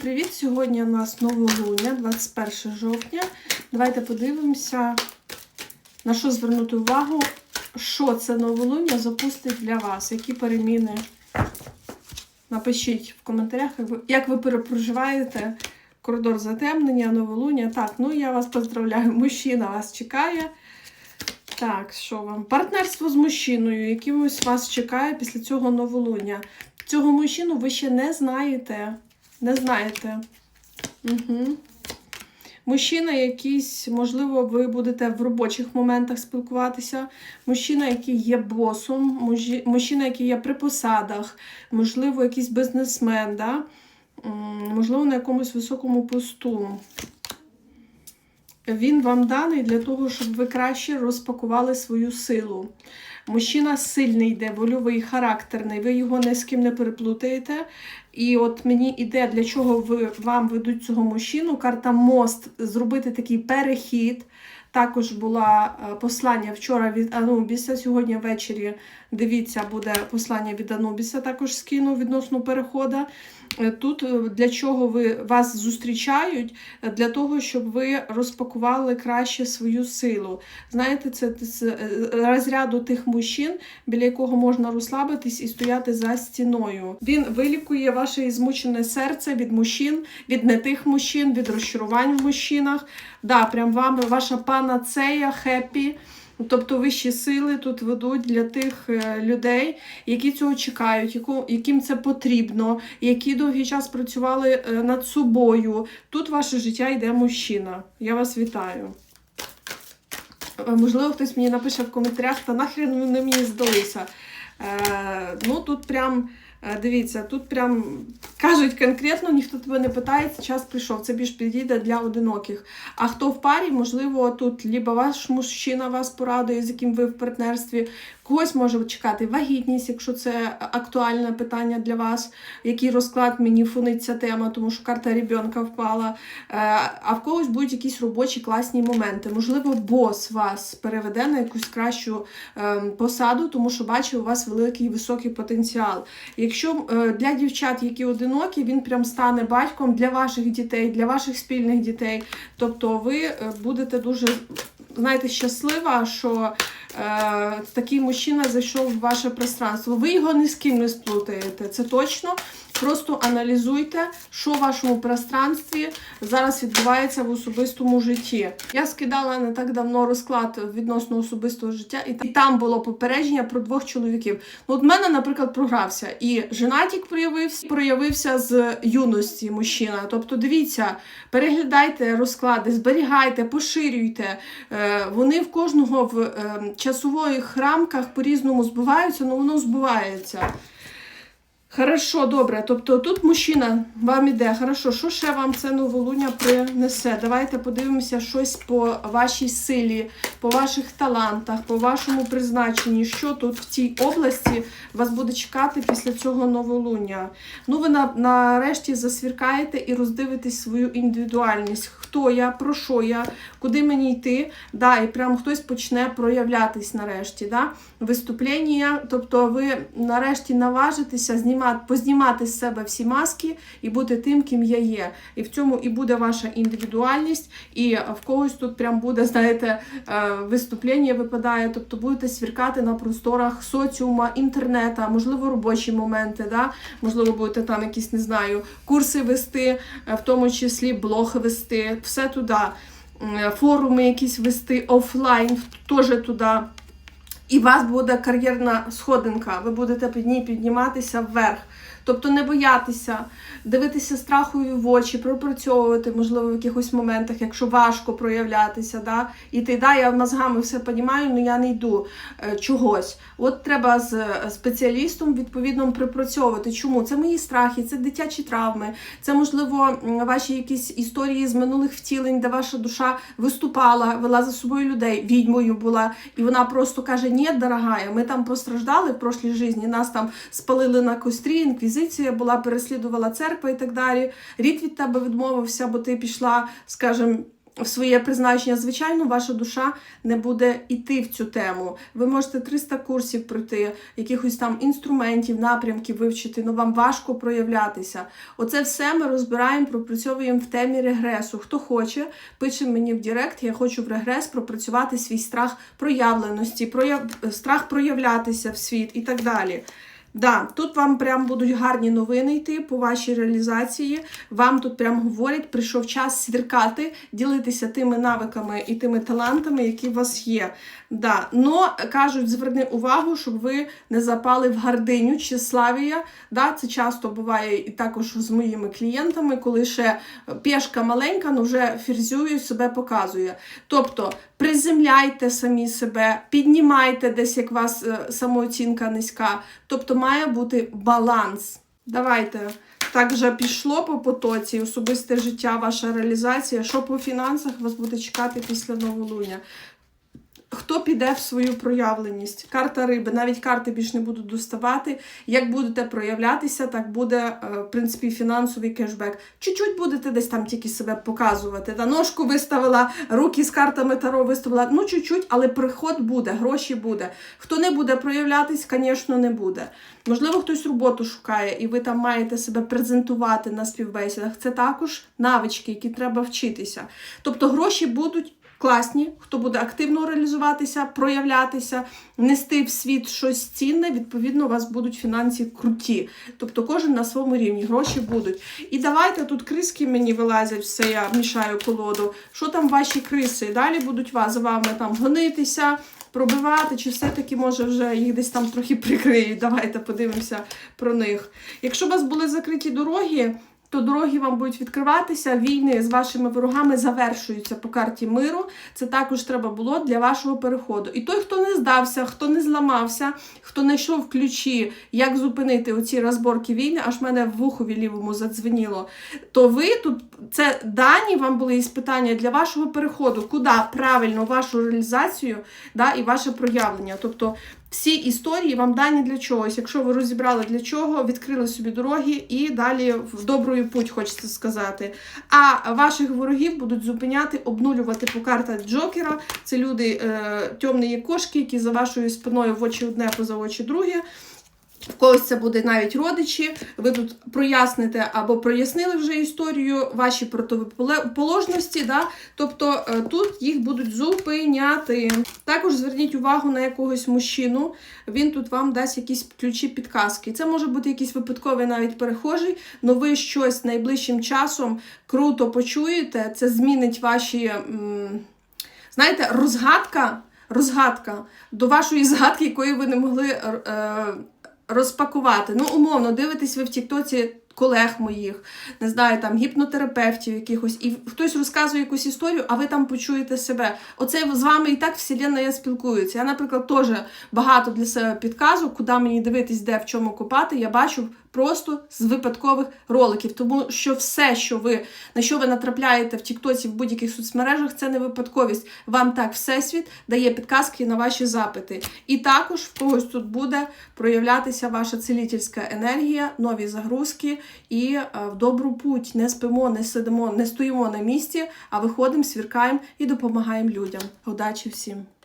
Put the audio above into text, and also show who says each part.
Speaker 1: привіт! Сьогодні у нас новолуння, 21 жовтня. Давайте подивимося, на що звернути увагу, що це новолуння запустить для вас, які переміни. Напишіть в коментарях, як ви, як ви перепроживаєте коридор затемнення, новолуння. Так, ну я вас поздравляю, мужчина вас чекає. Так, що вам? Партнерство з мужчиною, якимось вас чекає після цього новолуння. Цього мужчину ви ще не знаєте. Не знаєте. Угу. Мужчина якийсь, можливо, ви будете в робочих моментах спілкуватися. Мужчина, який є босом, мужчина, який є при посадах, можливо, якийсь бізнесмен, да? Можливо, на якомусь високому посту. Він вам даний для того, щоб ви краще розпакували свою силу. Мужчина сильний йде, вольовий, характерний, ви його ні з ким не переплутаєте. І от мені іде, для чого ви, вам ведуть цього мужчину. Карта мост зробити такий перехід. Також була е, послання вчора від Анубіса. Сьогодні ввечері дивіться, буде послання від Анубіса. Також скину відносно переходу. Е, Тут е, для чого ви вас зустрічають? Для того, щоб ви розпакували краще свою силу. Знаєте, це з розряду тих мужчин, біля якого можна розслабитись і стояти за стіною. Він вилікує ваше змучене серце від мужчин, від не тих мужчин, від розчарувань в мужчинах. Да, прям вам ваша панацея, хеппі. Тобто вищі сили тут ведуть для тих е, людей, які цього чекають, яким це потрібно, які довгий час працювали е, над собою. Тут ваше життя йде мужчина. Я вас вітаю. Е, Можливо, хтось мені напише в коментарях, та нахрен вони мені здалися. Е, ну тут прям. Е, Дивіться, тут прям кажуть конкретно, ніхто тебе не питається, час прийшов. Це більш підійде для одиноких. А хто в парі, можливо, тут либо ваш мужчина вас порадує, з яким ви в партнерстві, когось може чекати вагітність, якщо це актуальне питання для вас, який розклад мені фонить ця тема, тому що карта ребенка впала. Е, А в когось будуть якісь робочі класні моменти. Можливо, бос вас переведе на якусь кращу ем, посаду, тому що бачить у вас великий високий потенціал. Якщо е, для дівчат, які одинокі, він прям стане батьком для ваших дітей, для ваших спільних дітей. Тобто ви е, будете дуже, знаєте, щаслива, що такий мужчина зайшов в ваше пространство. Ви його ні з ким не сплутаєте, це точно. Просто аналізуйте, що в вашому пространстві зараз відбувається в особистому житті. Я скидала не так давно розклад відносно особистого життя, і там було попередження про двох чоловіків. Ну, от мене, наприклад, програвся. І женатік проявився, проявився з юності мужчина. Тобто, дивіться, переглядайте розклади, зберігайте, поширюйте. Е, вони в кожного в е, часових рамках по-різному збиваються, але воно збивається. Хорошо, добре. Тобто тут мужчина вам іде. Хорошо, що ще вам це новолуння принесе? Давайте подивимося щось по вашій силі, по ваших талантах, по вашому призначенні. Що тут в цій області вас буде чекати після цього новолуння? Ну, ви на, нарешті засвіркаєте і роздивитесь свою індивідуальність. Хто я, про що я, куди мені йти? Да, і прям хтось почне проявлятись нарешті. Да? Виступлення, тобто ви нарешті наважитеся знімати, познімати з себе всі маски і бути тим, ким я є. І в цьому і буде ваша індивідуальність, і в когось тут прям буде, знаєте, е, виступлення випадає, тобто будете свіркати на просторах соціума, інтернета, можливо, робочі моменти, да? можливо, будете там якісь, не знаю, курси вести, е, в тому числі блог вести, все туди. Форуми якісь вести офлайн, теж туди. І у вас буде кар'єрна сходинка, ви будете під ній підніматися вверх. Тобто не боятися, дивитися страхові в очі, пропрацьовувати, можливо, в якихось моментах, якщо важко проявлятися. Да? І ти, да, я мозгами все розумію, але я не йду е, чогось. От треба з е, спеціалістом відповідно припрацьовувати. Чому? Це мої страхи, це дитячі травми, це, можливо, ваші якісь історії з минулих втілень, де ваша душа виступала, вела за собою людей, відьмою була, і вона просто каже: Ні, дорогая, ми там постраждали в прошлій житті, нас там спалили на кострі, інквізиція була, переслідувала церква і так далі. Рід від тебе відмовився, бо ти пішла, скажімо, в своє призначення, звичайно, ваша душа не буде йти в цю тему. Ви можете 300 курсів пройти, якихось там інструментів, напрямків вивчити, але вам важко проявлятися. Оце все ми розбираємо, пропрацьовуємо в темі регресу. Хто хоче, пише мені в Директ, я хочу в регрес пропрацювати свій страх проявленості, прояв... страх проявлятися в світ і так далі. Да, тут вам прям будуть гарні новини йти по вашій реалізації. Вам тут прям говорять, прийшов час свіркати, ділитися тими навиками і тими талантами, які у вас є. Да. Но кажуть, зверни увагу, щоб ви не запали в гардиню чи славія. Да, це часто буває і також з моїми клієнтами, коли ще пешка маленька, але вже фірзює себе показує. Тобто приземляйте самі себе, піднімайте десь, як у вас е, самооцінка низька. Тобто має бути баланс. Давайте. Так вже пішло по потоці, особисте життя, ваша реалізація. Що по фінансах вас буде чекати після новолуння? Хто піде в свою проявленість? Карта риби, навіть карти більш не будуть доставати. Як будете проявлятися, так буде, е, в принципі, фінансовий кешбек. Чуть-чуть будете десь там тільки себе показувати. Та ножку виставила, руки з картами Таро виставила. Ну, чуть-чуть, але приход буде, гроші буде. Хто не буде проявлятись, звісно, не буде. Можливо, хтось роботу шукає, і ви там маєте себе презентувати на співбесідах. Це також навички, які треба вчитися. Тобто гроші будуть. Класні, хто буде активно реалізуватися, проявлятися, нести в світ щось цінне, відповідно, у вас будуть фінанси круті. Тобто кожен на своєму рівні, гроші будуть. І давайте тут криски мені вилазять, все, я мішаю колоду. Що там ваші криси? Далі будуть вас, за вами там гонитися, пробивати, чи все-таки, може, вже їх десь там трохи прикриють. Давайте подивимося про них. Якщо у вас були закриті дороги, то дороги вам будуть відкриватися, війни з вашими ворогами завершуються по карті миру. Це також треба було для вашого переходу. І той, хто не здався, хто не зламався, хто не йшов ключі, як зупинити оці розборки війни, аж мене в вухові лівому задзвеніло, то ви тут це дані вам були із питання для вашого переходу, куди правильно вашу реалізацію да, і ваше проявлення. Тобто всі історії вам дані для чогось. Якщо ви розібрали для чого, відкрили собі дороги і далі в доброю путь, хочеться сказати. А ваших ворогів будуть зупиняти, обнулювати по картах Джокера. Це люди е, темні кошки, які за вашою спиною в очі одне, поза очі друге. В когось це буде навіть родичі. Ви тут проясните або прояснили вже історію, ваші противоположності, да? тобто е, тут їх будуть зупиняти. Також зверніть увагу на якогось мужчину, він тут вам дасть якісь ключі підказки. Це може бути якийсь випадковий навіть перехожий, але ви щось найближчим часом круто почуєте, це змінить ваші, знаєте, розгадка. Розгадка до вашої згадки, якої ви не могли е, розпакувати. Ну, умовно, дивитесь ви в Тіктоці колег моїх, не знаю, там гіпнотерапевтів якихось, і хтось розказує якусь історію, а ви там почуєте себе. Оце з вами і так вселенна спілкуюся. Я, наприклад, теж багато для себе підказок, куди мені дивитись, де в чому копати, я бачу просто з випадкових роликів. Тому що все, що ви на що ви натрапляєте в Тіктоці, в будь-яких соцмережах, це не випадковість. Вам так всесвіт дає підказки на ваші запити. І також в когось тут буде проявлятися ваша цілительська енергія, нові загрузки і е, в добру путь. Не спимо, не сидимо, не стоїмо на місці, а виходимо, свіркаємо і допомагаємо людям. Удачі всім!